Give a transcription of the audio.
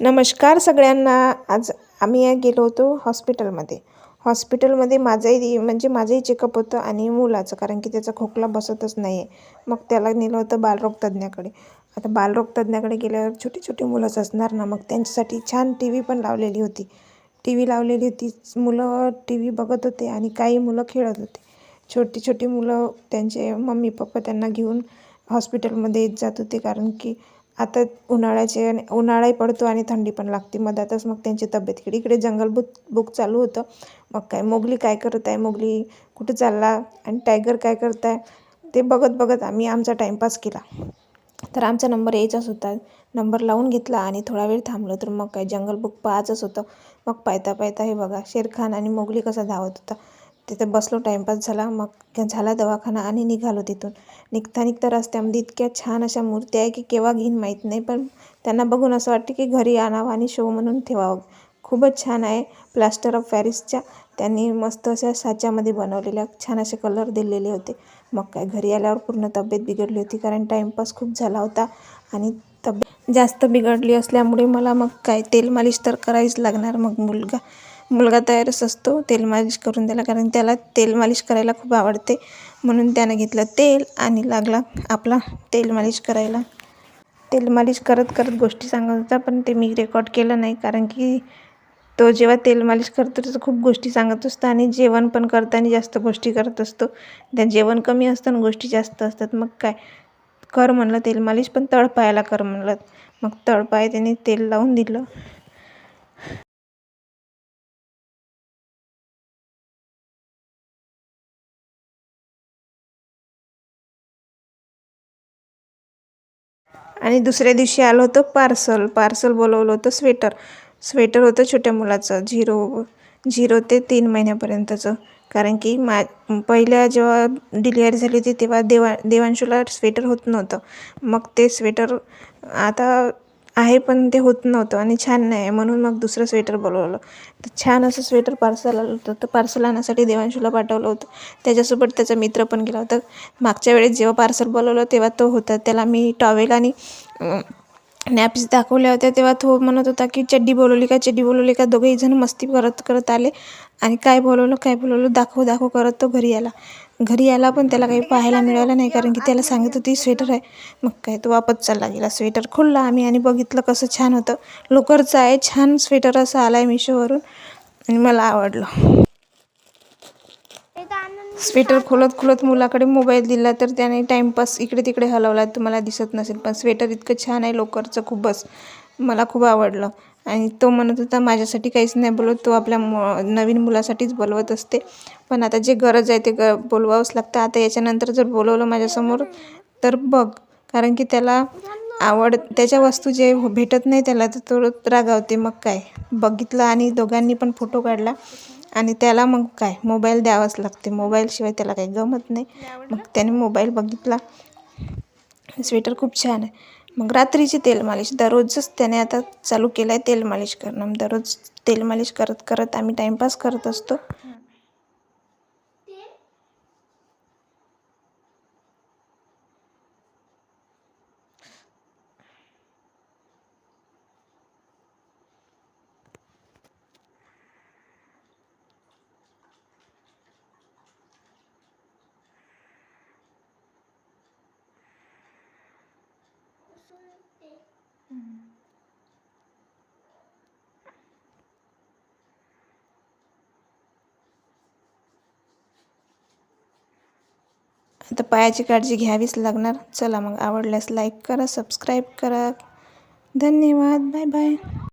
नमस्कार सगळ्यांना. आज आम्ही गेलो होतो हॉस्पिटलमध्ये. हॉस्पिटलमध्ये माझंही म्हणजे माझंही चेकअप होतं आणि मुलाचं कारण की त्याचा खोकला बसतच नाही आहे मग त्याला नेलं होतं बालरोग तज्ज्ञाकडे. आता बालरोग तज्ज्ञाकडे गेल्यावर छोटी छोटी मुलंच असणार ना मग? त्यांच्यासाठी छान टी व्ही पण लावलेली होती. टी व्ही लावलेली होती. मुलं टी व्ही बघत होते आणि काही मुलं खेळत होते. छोटी छोटी मुलं त्यांचे मम्मी पप्पा त्यांना घेऊन हॉस्पिटलमध्ये येत जात होते कारण की आता उन्हाळ्याचे उन्हाळाही पडतो आणि थंडी पण लागते. मधातच मग त्यांची तब्येत इकडे इकडे जंगल बुक बुक चालू होतं. मग काय मोगली काय करत आहे मोगली कुठं चालला? आणि टायगर काय करत आहे ते बघत बघत आम्ही आमचा टाईमपास केला. तर आमचा नंबर यायचाच होता. नंबर लावून घेतला आणि थोडा वेळ थांबलो. तर मग काय जंगल बुक पाहायचंच होतं. मग पायता पायता हे बघा शेरखान आणि मोगली कसा धावत होता. तिथे बसलो टाईमपास झाला मग झाला दवाखाना आणि निघालो तिथून. निघता निघता रस्त्यामध्ये इतक्या छान अशा मूर्त्या आहे की केव्हा घेईन माहीत नाही पण त्यांना बघून असं वाटतं की घरी आणावं आणि शो म्हणून ठेवावं. खूपच छान आहे. प्लास्टर ऑफ पॅरिसच्या त्यांनी मस्त अशा साच्यामध्ये बनवलेल्या छान असे कलर दिलेले होते. मग काय घरी आल्यावर पूर्ण तब्येत बिघडली होती कारण टाईमपास खूप झाला होता आणि तब्येत जास्त बिघडली असल्यामुळे मला मग काय तेल मालिश तर करावीच लागणार मग मुलगा. मुलगा तयारच असतो तेल मालिश करून द्यायला कारण त्याला तेल मालिश करायला खूप आवडते. म्हणून त्यानं घेतलं तेल आणि लागला आपला तेल मालिश करायला. तेल मालिश करत करत गोष्टी सांगत होता पण ते मी रेकॉर्ड केलं नाही कारण की तो जेव्हा तेल मालिश करतो त्याचं खूप गोष्टी सांगत असतो आणि जेवण पण करताना जास्त गोष्टी करत असतो. त्या जेवण कमी असतं आणि गोष्टी जास्त असतात. मग काय? कर म्हणलं तेल मालिश पण तळपायाला कर म्हणलं. मग तळपाय त्याने तेल लावून दिलं. आणि दुसऱ्या दिवशी आलं होतं पार्सल. पार्सल बोलवलं होतं स्वेटर. स्वेटर होतं छोट्या मुलाचं. झिरो झिरो ते तीन महिन्यापर्यंतचं. कारण की मा पहिल्या जेव्हा डिलिव्हरी झाली होती तेव्हा देवा देवांशूला स्वेटर होत नव्हतं. मग ते स्वेटर आता आहे पण ते होत नव्हतं आणि छान नाही. आहे म्हणून मग दुसरं स्वेटर बोलवलं. तर छान असं स्वेटर पार्सल आलं होतं. तर पार्सल आणण्यासाठी देवांशूला पाठवलं होतं. त्याच्यासोबत त्याचा मित्र पण गेला होता. मागच्या वेळेस जेव्हा पार्सल बोलवलं तेव्हा तो होता. त्याला मी टॉवेल आणि नॅप्स दाखवल्या होत्या तेव्हा तो म्हणत होता की चड्डी बोलवली का चड्डी बोलवली का दोघेही जण मस्ती करत करत आले. आणि काय बोलवलं काय बोलवलं दाखव दाखव करत तो घरी आला. घरी आला पण त्याला काही पाहायला मिळालं नाही कारण की त्याला सांगत होती स्वेटर आहे. मग काय तो वापस चालला गेला. स्वेटर खोलला आम्ही आणि बघितलं कसं छान होतं. लोकरचं आहे छान स्वेटर असं आला आहे मिशोवरून आणि मला आवडलं. स्वेटर खोलत खोलत मुलाकडे मोबाईल दिला तर त्याने टाईमपास इकडे तिकडे हलवला. तुम्हाला दिसत नसेल पण स्वेटर इतकं छान आहे लोकरचं खूपच. मला खूप आवडलं. आणि तो म्हणत होता माझ्यासाठी काहीच नाही बोलवत तो आपल्या मु नवीन मुलासाठीच बोलवत असते. पण आता जे गरज आहे ते ग बोलवावंच लागतं. आता याच्यानंतर जर बोलवलं माझ्यासमोर तर बघ. कारण की त्याला आवड त्याच्या वस्तू जे भेटत नाही त्याला तर तो रागावते. मग काय? बघितलं आणि दोघांनी पण फोटो काढला. आणि त्याला मग काय मोबाईल द्यावाच लागते. मोबाईलशिवाय त्याला काही गमत नाही. मग त्याने मोबाईल बघितला. स्वेटर खूप छान आहे. मग रात्रीची तेल मालिश दररोजच त्याने आता चालू केलं आहे तेल मालिश करणं. दररोज तेल मालिश करत करत आम्ही टाईमपास करत असतो. आता पायाची काळजी घ्यावीच लागणार. चला मग आवडल्यास लाईक करा सबस्क्राईब करा. धन्यवाद. Bye bye